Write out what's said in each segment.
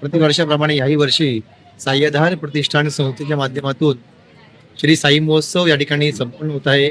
प्रतिवर्षाप्रमाणे याही वर्षी साह्यधार प्रतिष्ठान संस्थेच्या माध्यमातून श्री साई महोत्सव या ठिकाणी संपन्न होत आहे.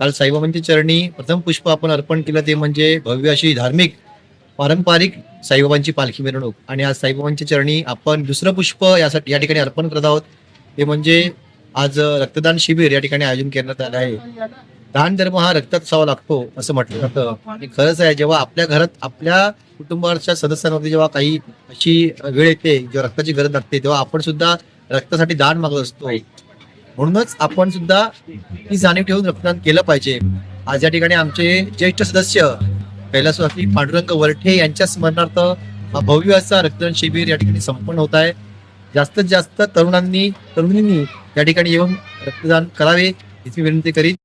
काल साईबाबांच्या चरणी प्रथम पुष्प आपण अर्पण केलं ते म्हणजे भव्य अशी धार्मिक पारंपरिक साईबाबांची पालखी मिरवणूक. आणि आज साईबाबांच्या चरणी आपण दुसरं पुष्प यासाठी या ठिकाणी अर्पण करत आहोत. ते म्हणजे आज रक्तदान शिबिर या ठिकाणी आयोजन करण्यात आलं आहे. दान धर्म हा रक्तात सावा लागतो असं म्हटलं जातं. आणि खरंच आहे जेव्हा आपल्या घरात आपल्या कुटुंबाच्या सदस्यांमध्ये जेव्हा काही अशी वेळ येते जेव्हा रक्ताची गरज लागते तेव्हा आपण सुद्धा रक्तासाठी दान मागत असतो. म्हणूनच आपण सुद्धा ही जाणीव ठेवून रक्तदान केलं पाहिजे. आज या ठिकाणी आमचे ज्येष्ठ सदस्य कैलासवासी पांडुरंग वरठे यांच्या स्मरणार्थ हा भव्य असा रक्तदान शिबिर या ठिकाणी संपन्न होत आहे. जास्तीत जास्त तरुणांनी तरुणींनी या ठिकाणी येऊन रक्तदान करावे याची विनंती करीत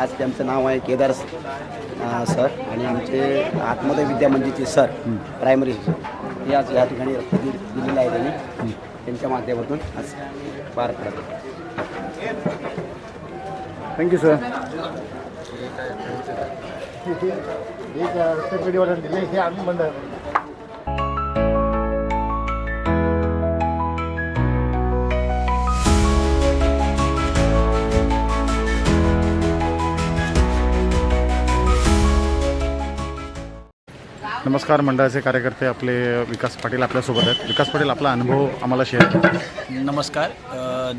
आज त्यांचं नाव आहे केदार सर आणि आमचे आत्मोदय विद्या मंदिरचे सर प्रायमरी. हे आज या ठिकाणी रक्तदीप दिलेलं आहे त्यांनी. त्यांच्या माध्यमातून आज पार पडत आहे. थँक्यू सर नमस्कार मंडळाचे कार्यकर्ते आपले विकास पाटील आपल्यासोबत आहेत. विकास पाटील आपला अनुभव आम्हाला शेअर करा. नमस्कार. अ,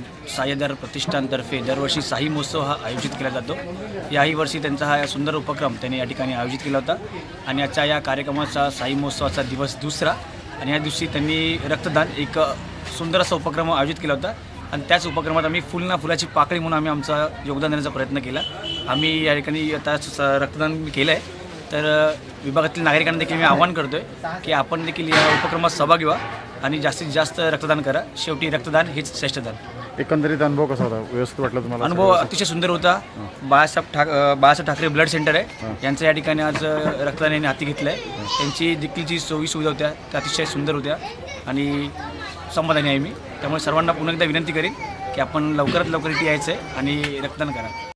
प्रतिष्ठानतर्फे दरवर्षी साई महोत्सव हा आयोजित केला जातो. याही वर्षी त्यांचा हा सुंदर उपक्रम त्यांनी या ठिकाणी आयोजित केला होता. आणि आजच्या या कार्यक्रमाचा साई महोत्सवाचा दिवस दुसरा. आणि या दिवशी त्यांनी रक्तदान एक सुंदर असा उपक्रम आयोजित केला होता. आणि त्याच उपक्रमात आम्ही फुल ना फुलाची पाकळी म्हणून आम्ही आमचा योगदान देण्याचा प्रयत्न केला. आम्ही या ठिकाणी आता स- रक्तदान केलं आहे तर विभागातील नागरिकांना देखील मी आवाहन करतो आहे की आपण देखील या उपक्रमात सहभागी व्हा आणि जास्तीत जास्त रक्तदान करा. शेवटी रक्तदान हेच श्रेष्ठ दान. एकंदरीत अनुभव कसा होता? व्यवस्थित वाटलं तुम्हाला? अनुभव अतिशय सुंदर होता. बाळासाहेब ठाक बाळासाहेब ठाकरे ब्लड सेंटर आहे. यांचं या ठिकाणी आज अ, रक्तदान यांनी हाती घेतलं आहे त्यांची देखील जी सोयी सुविधा होत्या त्या अतिशय सुंदर होत्या आणि समाधानी आहे मी. त्यामुळे सर्वांना पुन्हा एकदा विनंती करेन की आपण लवकरात लवकर इथे यायचं आहे आणि रक्तदान करा.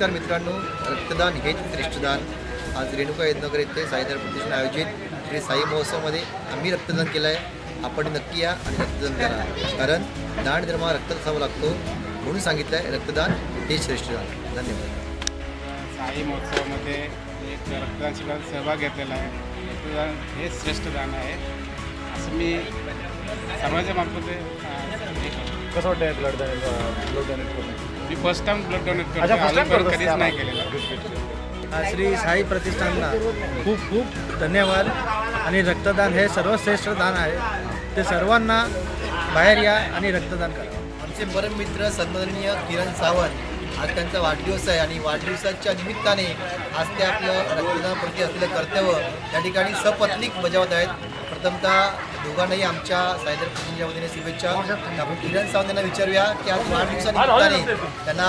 नमस्कार मित्रांनो. रक्तदान हेच श्रेष्ठदान. आज रेणुका यज्ञनगर येथे साईदार प्रतिष्ठान आयोजित श्री साई महोत्सवामध्ये आम्ही रक्तदान केलं आहे आपण नक्की या आणि रक्तदान करा. कारण दान धर्म हा रक्त असावा लागतो म्हणून सांगितलं आहे रक्तदान हेच श्रेष्ठदान. धन्यवाद. साई महोत्सवामध्ये एक रक्तदान शिबिरात सहभाग घेतलेला आहे. रक्तदान हे श्रेष्ठ दान आहे. असं मी समाजाच्या मार्फत हे करतो. कसं वाटतं ब्लड ब्लड डोनेट करून मी फर्स्ट टाइम ब्लड डोनेट अच्छा, करतो first time करतोस कधीच त्या नाही. केलेलं. श्री साई प्रतिष्ठानला खूप खूप धन्यवाद. आणि रक्तदान हे सर्वश्रेष्ठ दान आहे. ते सर्वांना बाहेर या आणि रक्तदान करा. आमचे परम मित्र सन्माननीय किरण सावंत आज त्यांचा वाढदिवस आहे आणि वाढदिवसाच्या निमित्ताने आज ते आपलं रक्तदानाप्रती असलेलं कर्तव्य या ठिकाणी सपत्नीक बजावत आहेत. प्रथमतः दोघांनाही आमच्या सायदर प्रतिनिधीच्या वतीने शुभेच्छा. आपण किरण सावंत यांना विचारूया की आज वाढदिवसानिमित्ताने त्यांना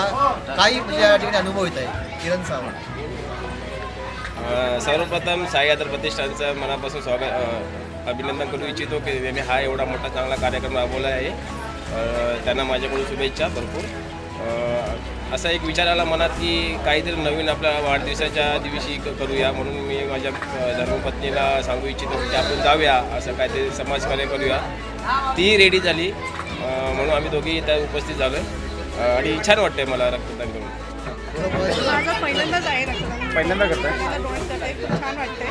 काही म्हणजे या ठिकाणी अनुभव येत आहे? किरण सावंत. सर्वप्रथम साई आदर प्रतिष्ठानचं मनापासून स्वागत अभिनंदन करू इच्छितो की त्यांनी हा एवढा मोठा चांगला कार्यक्रम राबवला आहे. त्यांना माझ्याकडून शुभेच्छा भरपूर. असा एक विचार आला मनात की काहीतरी नवीन आपल्या वाढदिवसाच्या दिवशी क- करूया म्हणून मी माझ्या धर्मपत्नीला सांगू इच्छितो की आपण जाऊया असं काहीतरी समाजकार्य करूया. ती रेडी झाली. म्हणून आम्ही दोघी त्या उपस्थित झालो आहे आणि छान वाटतंय मला रक्तदान करून. माझं पहिल्यांदाच आहे रक्तदान. पहिल्यांदा करताय? मला डोळ्यात जाते खूप छान वाटते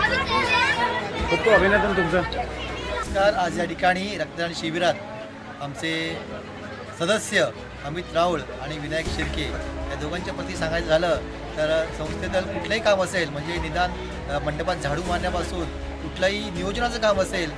खूप खूप अभिनंदन तुमचं. नमस्कार. आज या ठिकाणी रक्तदान शिबिरात आमचे सदस्य अमित राऊळ आणि विनायक शिर्के या दोघांच्या प्रती सांगायचं झालं तर संस्थेतलं कुठलंही काम असेल म्हणजे निदान मंडपात झाडू मारण्यापासून कुठलंही नियोजनाचं काम असेल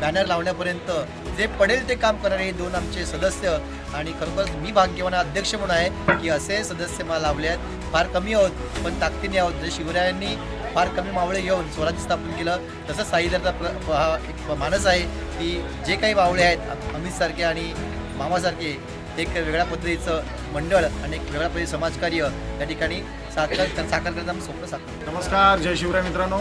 बॅनर लावण्यापर्यंत जे पडेल ते काम करणारे हे दोन आमचे सदस्य आणि खरोखरच मी भाग्यवान अध्यक्ष म्हणून आहे की असे सदस्य मला लावले आहेत. फार कमी आहोत पण ताकदीने आहोत. जे शिवरायांनी फार कमी मावळे येऊन स्वराज्य स्थापन केलं तसं साईदरचा प्र हा एक मानस आहे की जे काही मावळे आहेत अमितसारखे आणि मामासारखे एक वेगळ्या पद्धतीचं मंडळ आणि एक वेगळ्या पद्धतीचं समाजकार्य या ठिकाणी साकार साकार करण्याचं आम्ही स्वप्न साकार नमस्कार जय शिवराय मित्रांनो.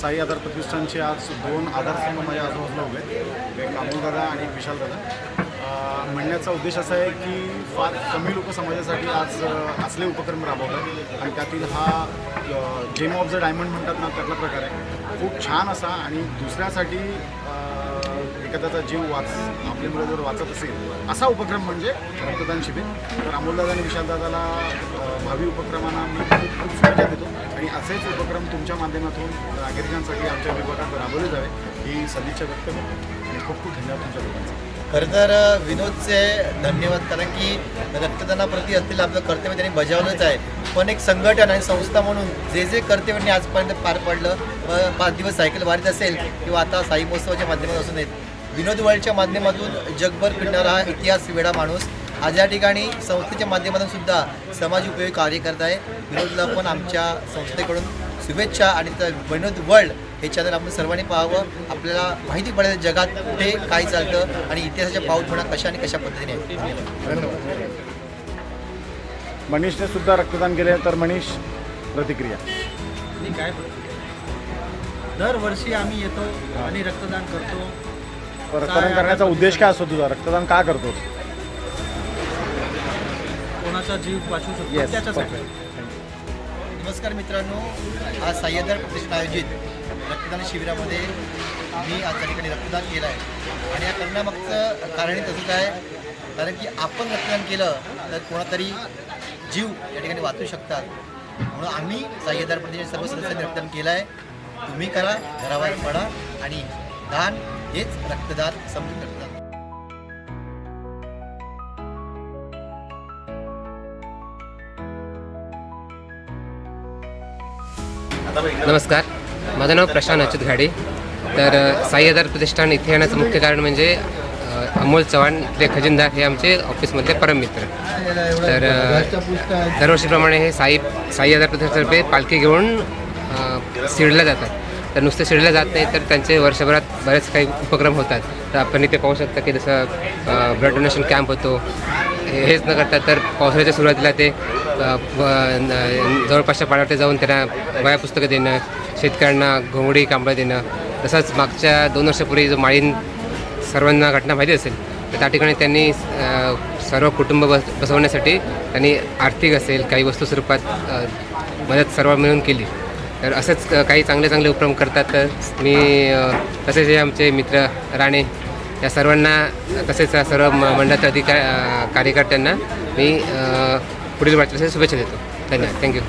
साई आधार प्रतिष्ठानचे आज दोन आधारस्तंभ माझ्या आजूबाजूला उभे एक अमोल दादा आणि एक विशाल दादा. म्हणण्याचा उद्देश असा आहे की फार कमी लोक समाजासाठी आज असले उपक्रम राबवतात. आणि त्यातील हा जेम ऑफ द डायमंड म्हणतात ना त्यातला प्रकार आहे. खूप छान असा आणि दुसऱ्यासाठी एखाद्याचा जीव वाच आपल्यामुळे जर वाचत असेल असा उपक्रम म्हणजे रक्तदान शिबिर. तर अमोलदादा आणि विशालदादाला भावी उपक्रमांना मी खूप खूप शुभेच्छा देतो. आणि असेच उपक्रम तुमच्या माध्यमातून नागरिकांसाठी आमच्या विभागात राबवले जावे ही सदिच्छा व्यक्त करतो. आणि खूप खूप धन्यवाद तुमच्या लोकांचा. खरं तर विनोदचे धन्यवाद कारण की रक्तदानाप्रती असलेलं आपलं कर्तव्य त्यांनी बजावलंच आहे. पण एक संघटन आणि संस्था म्हणून जे जे कर्तव्यांनी आजपर्यंत पार पाडलं पाच दिवस सायकल वारीत असेल किंवा आता साई महोत्सवाच्या माध्यमातून असून येत विनोद वर्ल्डच्या माध्यमातून जगभर फिरणारा हा इतिहास वेडा माणूस आज या ठिकाणी संस्थेच्या माध्यमातून सुद्धा समाज उपयोगी कार्य करत आहे. विनोदला पण आमच्या संस्थेकडून शुभेच्छा आणि त्या विनोद वर्ल्ड हे चॅनल आपण सर्वांनी पाहावं. आपल्याला माहिती पडेल जगात कुठे काय चालतं आणि इतिहासाच्या पाऊलखुणा कशा आणि कशा पद्धतीने. धन्यवाद. मनीषने सुद्धा रक्तदान केले तर मनीष प्रतिक्रिया. काय प्रतिक्रिया? दरवर्षी आम्ही येतो आणि रक्तदान करतो. रक्तदान करण्याचा उद्देश काय असतो तुझा? रक्तदान का करतोस कोणाचा जीव वाचू शकतो? Yes, त्याच्यासाठी. नमस्कार मित्रांनो आज सह्याद्र प्रतिष्ठान आयोजित रक्तदान शिबिरामध्ये मी आज त्या ठिकाणी रक्तदान केलं आहे आणि या करण्यामागचं कारणही तसंच आहे. कारण की आपण रक्तदान केलं तर कोणातरी जीव या ठिकाणी वाचू शकतात. म्हणून आम्ही सह्याद्र प्रतिष्ठान सर्व सदस्यांनी रक्तदान केलं आहे तुम्ही करा घराबाहेर पडा आणि दान हेच रक्तदान समजून रक्तदान नमस्कार. माझं नाव प्रशांत अच्युत घाडे. तर साई आधार प्रतिष्ठान इथे येण्याचं मुख्य कारण म्हणजे अमोल चव्हाण इथले खजिनदार हे आमचे ऑफिसमधले परममित्र तर दरवर्षीप्रमाणे हे साई साई आधार प्रतिष्ठानतर्फे पालखी घेऊन अ, जातात. तर नुसते शिडीला जात नाही तर त्यांचे वर्षभरात बरेच काही उपक्रम होतात. तर आपण इथे पाहू शकता की जसं ब्लड डोनेशन कॅम्प होतो. हेच न करता तर पावसाळ्याच्या सुरुवातीला ते न- जवळपासच्या पाड्यावर जाऊन त्यांना वया पुस्तकं देणं शेतकऱ्यांना घोंगडी कांबळं देणं तसंच मागच्या दोन वर्षापूर्वी जो माळीन सर्वांना घटना माहिती असेल तर त्या ठिकाणी त्यांनी सर्व कुटुंब बस बसवण्यासाठी त्यांनी आर्थिक असेल काही वस्तू स्वरूपात मदत सर्व मिळून केली. तर असंच काही चांगले चांगले उपक्रम करतात. तर मी तसेच हे आमचे मित्र राणे या सर्वांना तसेच सर्व म- मंडळाच्या अधिकार कार्यकर्त्यांना मी पुढील वाटचालीसाठी शुभेच्छा देतो. धन्यवाद. थँक्यू